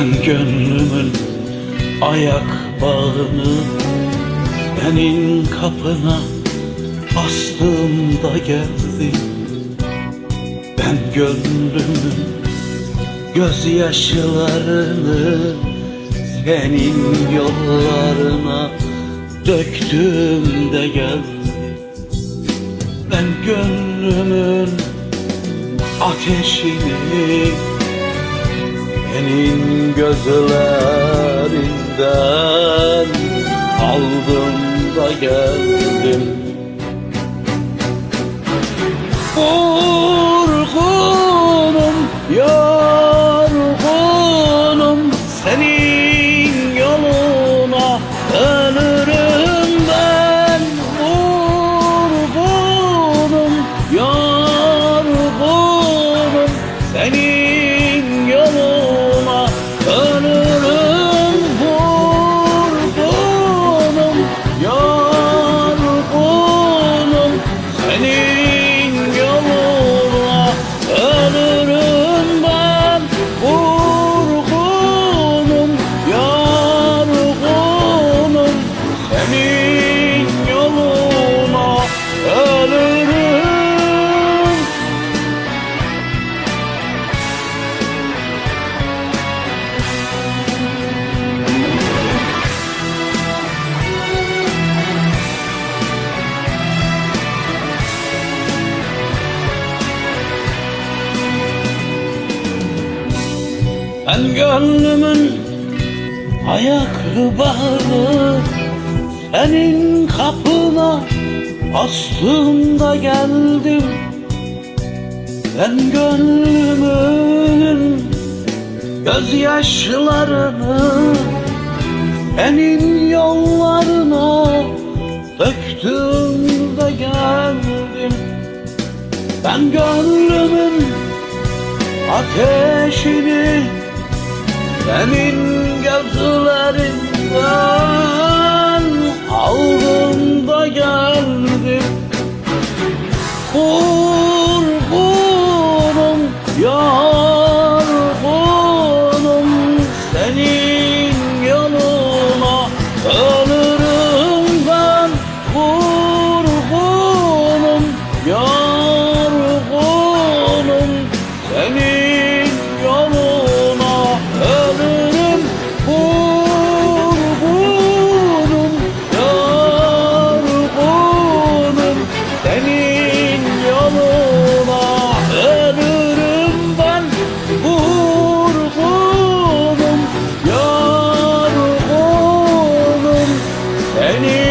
Ben gönlümün ayak bağını Senin kapına bastığımda geldim Ben gönlümün gözyaşlarını Senin yollarına döktüğümde geldim Ben gönlümün ateşini senin gözlerinden aldım da geldim. Vurgunum, yorgunum Ben gönlümün ayak bağı Senin kapına bastığımda geldim. Ben gönlümün gözyaşlarını Senin yollarına döktüğümde geldim. Ben gönlümün ateşini senin gözlerinden Any